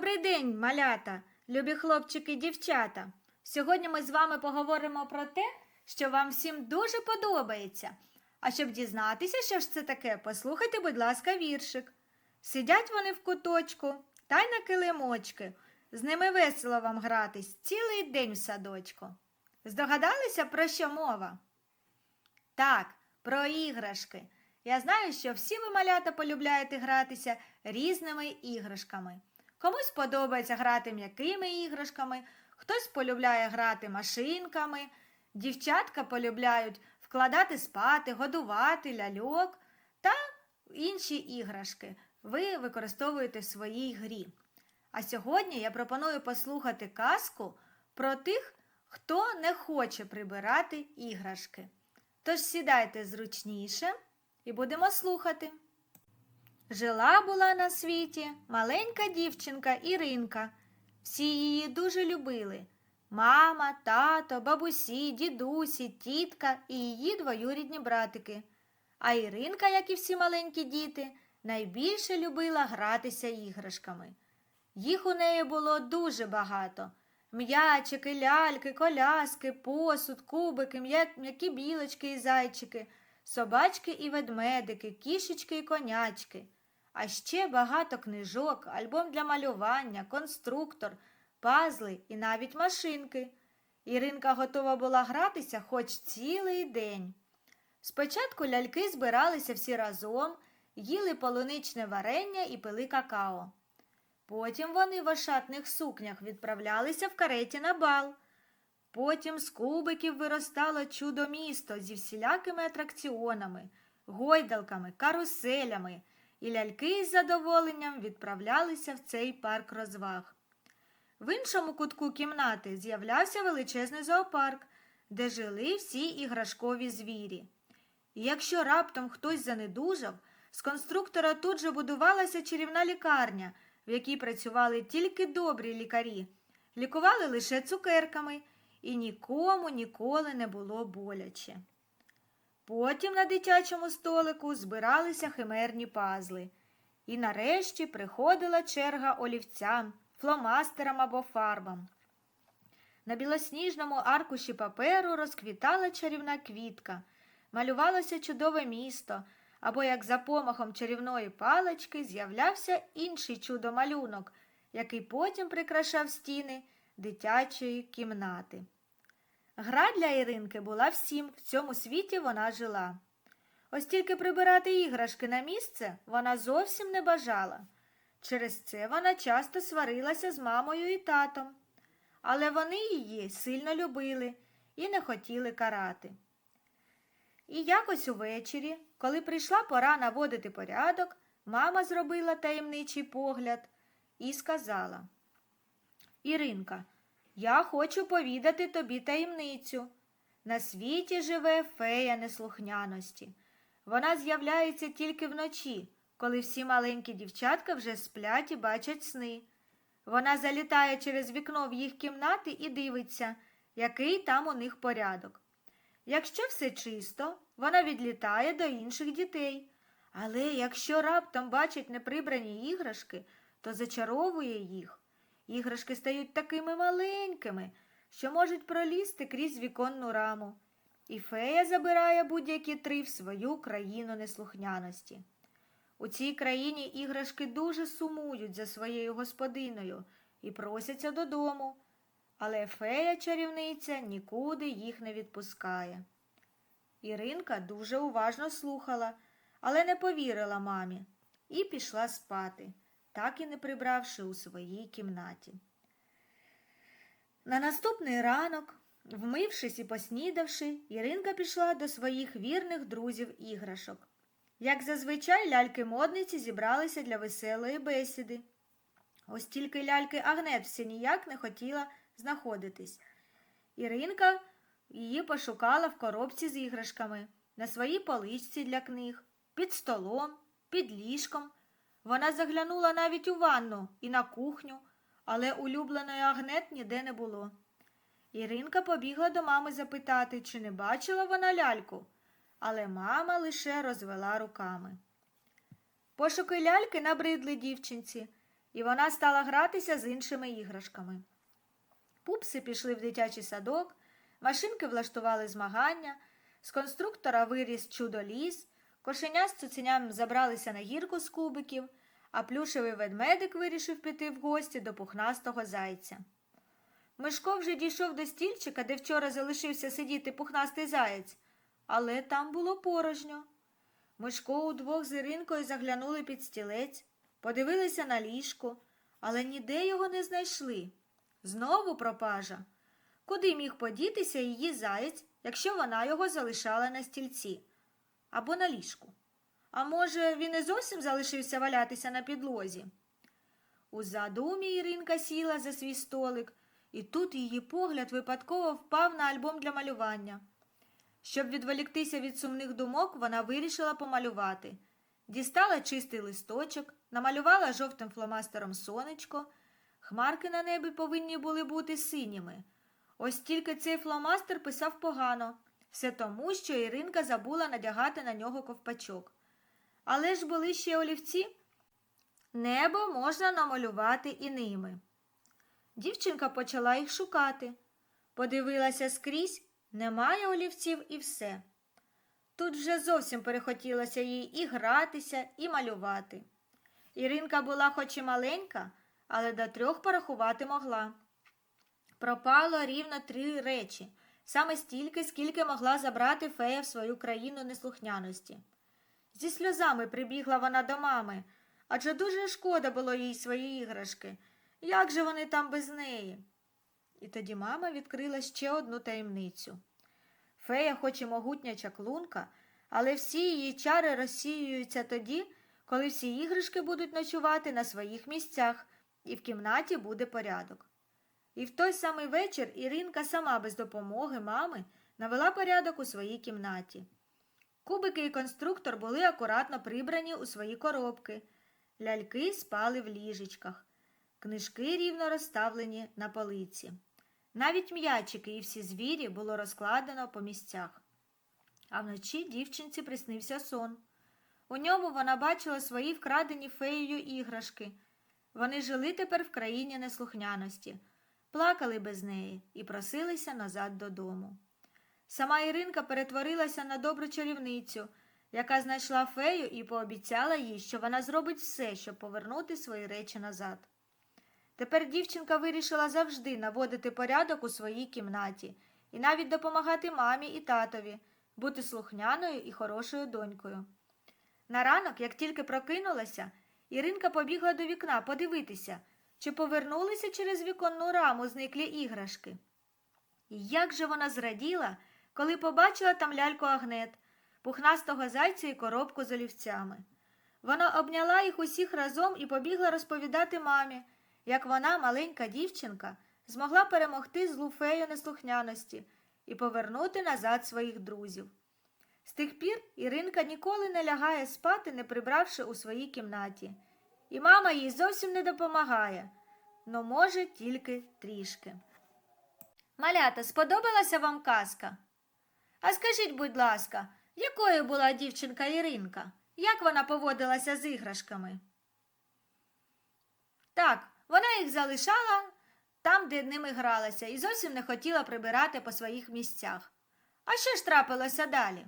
Добрий день, малята, любі хлопчики і дівчата. Сьогодні ми з вами поговоримо про те, що вам всім дуже подобається. А щоб дізнатися, що ж це таке, послухайте, будь ласка, віршик. Сидять вони в куточку та й на килимочки. З ними весело вам гратись цілий день в садочку. Здогадалися, про що мова? Так, про іграшки. Я знаю, що всі ви малята полюбляєте гратися різними іграшками. Комусь подобається грати м'якими іграшками, хтось полюбляє грати машинками, дівчатка полюбляють вкладати спати, годувати ляльок та інші іграшки ви використовуєте в своїй грі. А сьогодні я пропоную послухати казку про тих, хто не хоче прибирати іграшки. Тож сідайте зручніше і будемо слухати. Жила була на світі маленька дівчинка Іринка. Всі її дуже любили. Мама, тато, бабусі, дідусі, тітка і її двоюрідні братики. А Іринка, як і всі маленькі діти, найбільше любила гратися іграшками. Їх у неї було дуже багато. М'ячики, ляльки, коляски, посуд, кубики, м'які білочки і зайчики, собачки і ведмедики, кішечки і конячки. А ще багато книжок, альбом для малювання, конструктор, пазли і навіть машинки. Іринка готова була гратися хоч цілий день. Спочатку ляльки збиралися всі разом, їли полуничне варення і пили какао. Потім вони в ошатних сукнях відправлялися в кареті на бал. Потім з кубиків виростало чудо місто зі всілякими атракціонами, гойдалками, каруселями, і ляльки з задоволенням відправлялися в цей парк розваг. В іншому кутку кімнати з'являвся величезний зоопарк, де жили всі іграшкові звірі. І якщо раптом хтось занедужав, з конструктора тут же будувалася чарівна лікарня, в якій працювали тільки добрі лікарі, лікували лише цукерками, і нікому ніколи не було боляче. Потім на дитячому столику збиралися химерні пазли. І нарешті приходила черга олівцям, фломастерам або фарбам. На білосніжному аркуші паперу розквітала чарівна квітка, малювалося чудове місто, або як за помахом чарівної палички з'являвся інший чудо-малюнок, який потім прикрашав стіни дитячої кімнати. Гра для Іринки була всім, в цьому світі вона жила. Ось тільки прибирати іграшки на місце вона зовсім не бажала. Через це вона часто сварилася з мамою і татом, але вони її сильно любили і не хотіли карати. І якось увечері, коли прийшла пора наводити порядок, мама зробила таємничий погляд і сказала Іринка, я хочу повідати тобі таємницю. На світі живе фея неслухняності. Вона з'являється тільки вночі, коли всі маленькі дівчатка вже сплять і бачать сни. Вона залітає через вікно в їх кімнати і дивиться, який там у них порядок. Якщо все чисто, вона відлітає до інших дітей. Але якщо раптом бачить неприбрані іграшки, то зачаровує їх. Іграшки стають такими маленькими, що можуть пролізти крізь віконну раму. І фея забирає будь-які три в свою країну неслухняності. У цій країні іграшки дуже сумують за своєю господиною і просяться додому, але фея чарівниця нікуди їх не відпускає. Іринка дуже уважно слухала, але не повірила мамі і пішла спати, так і не прибравши у своїй кімнаті. На наступний ранок, вмившись і поснідавши, Іринка пішла до своїх вірних друзів іграшок. Як зазвичай, ляльки-модниці зібралися для веселої бесіди. Ось тільки ляльки Агнет все ніяк не хотіла знаходитись. Іринка її пошукала в коробці з іграшками, на своїй поличці для книг, під столом, під ліжком. Вона заглянула навіть у ванну і на кухню, але улюбленої Агнет ніде не було. Іринка побігла до мами запитати, чи не бачила вона ляльку, але мама лише розвела руками. Пошуки ляльки набридли дівчинці, і вона стала гратися з іншими іграшками. Пупси пішли в дитячий садок, машинки влаштували змагання, з конструктора виріс чудо-ліс, кошеня з цуценям забралися на гірку з кубиків, а плюшевий ведмедик вирішив піти в гості до пухнастого зайця. Мишко вже дійшов до стільчика, де вчора залишився сидіти пухнастий заєць, але там було порожньо. Мишко удвох з Іринкою заглянули під стілець, подивилися на ліжко, але ніде його не знайшли. Знову пропажа. Куди міг подітися її заєць, якщо вона його залишала на стільці або на ліжку? А може, він і зовсім залишився валятися на підлозі? У задумі Іринка сіла за свій столик, і тут її погляд випадково впав на альбом для малювання. Щоб відволіктися від сумних думок, вона вирішила помалювати. Дістала чистий листочок, намалювала жовтим фломастером сонечко. Хмарки на небі повинні були бути синіми. Ось тільки цей фломастер писав погано, все тому, що Іринка забула надягати на нього ковпачок. Але ж були ще олівці. Небо можна намалювати і ними. Дівчинка почала їх шукати. Подивилася скрізь, немає олівців і все. Тут вже зовсім перехотілося їй і гратися, і малювати. Іринка була хоч і маленька, але до трьох порахувати могла. Пропало рівно три речі, саме стільки, скільки могла забрати фея в свою країну неслухняності. Зі сльозами прибігла вона до мами, адже дуже шкода було їй свої іграшки. Як же вони там без неї? І тоді мама відкрила ще одну таємницю. Фея, хоч і могутня чаклунка, але всі її чари розсіюються тоді, коли всі іграшки будуть ночувати на своїх місцях, і в кімнаті буде порядок. І в той самий вечір Іринка сама без допомоги мами навела порядок у своїй кімнаті. Кубики і конструктор були акуратно прибрані у свої коробки, ляльки спали в ліжечках, книжки рівно розставлені на полиці. Навіть м'ячики і всі звірі було розкладено по місцях. А вночі дівчинці приснився сон. У ньому вона бачила свої вкрадені феєю іграшки. Вони жили тепер в країні неслухняності, плакали без неї і просилися назад додому. Сама Іринка перетворилася на добру чарівницю, яка знайшла фею і пообіцяла їй, що вона зробить все, щоб повернути свої речі назад. Тепер дівчинка вирішила завжди наводити порядок у своїй кімнаті і навіть допомагати мамі і татові, бути слухняною і хорошою донькою. На ранок, як тільки прокинулася, Іринка побігла до вікна подивитися, чи повернулися через віконну раму зниклі іграшки. І як же вона зраділа, коли побачила там ляльку агнет, пухнастого зайця і коробку з олівцями. Вона обняла їх усіх разом і побігла розповідати мамі, як вона, маленька дівчинка, змогла перемогти злу фею неслухняності і повернути назад своїх друзів. З тих пір Іринка ніколи не лягає спати, не прибравши у своїй кімнаті. І мама їй зовсім не допомагає, но може тільки трішки. Малята, сподобалася вам казка? А скажіть, будь ласка, якою була дівчинка Іринка? Як вона поводилася з іграшками? Так, вона їх залишала там, де ними гралася, і зовсім не хотіла прибирати по своїх місцях. А що ж трапилося далі?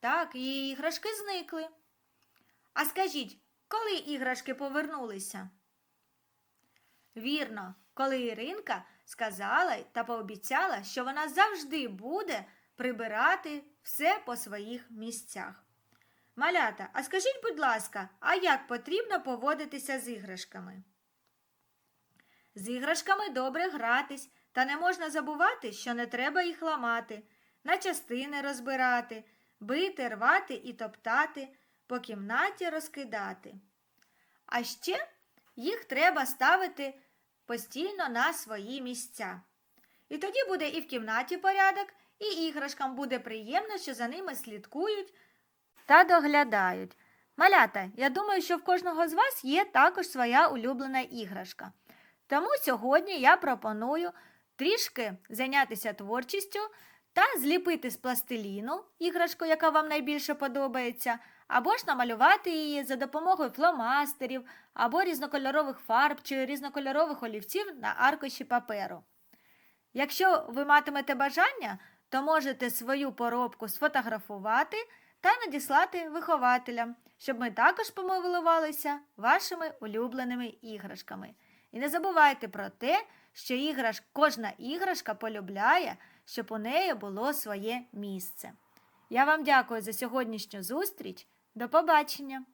Так, її іграшки зникли. А скажіть, коли іграшки повернулися? Вірно, коли Іринка сказала та пообіцяла, що вона завжди буде прибирати все по своїх місцях. Малята, а скажіть, будь ласка, а як потрібно поводитися з іграшками? З іграшками добре гратись, та не можна забувати, що не треба їх ламати, на частини розбирати, бити, рвати і топтати, по кімнаті розкидати. А ще їх треба ставити постійно на свої місця. І тоді буде і в кімнаті порядок, і іграшкам буде приємно, що за ними слідкують та доглядають. Малята, я думаю, що в кожного з вас є також своя улюблена іграшка. Тому сьогодні я пропоную трішки зайнятися творчістю та зліпити з пластиліну іграшку, яка вам найбільше подобається, або ж намалювати її за допомогою фломастерів або різнокольорових фарб чи різнокольорових олівців на аркуші паперу. Якщо ви матимете бажання, то можете свою поробку сфотографувати та надіслати вихователям, щоб ми також помилувалися вашими улюбленими іграшками. І не забувайте про те, що іграш, кожна іграшка полюбляє, щоб у неї було своє місце. Я вам дякую за сьогоднішню зустріч. До побачення!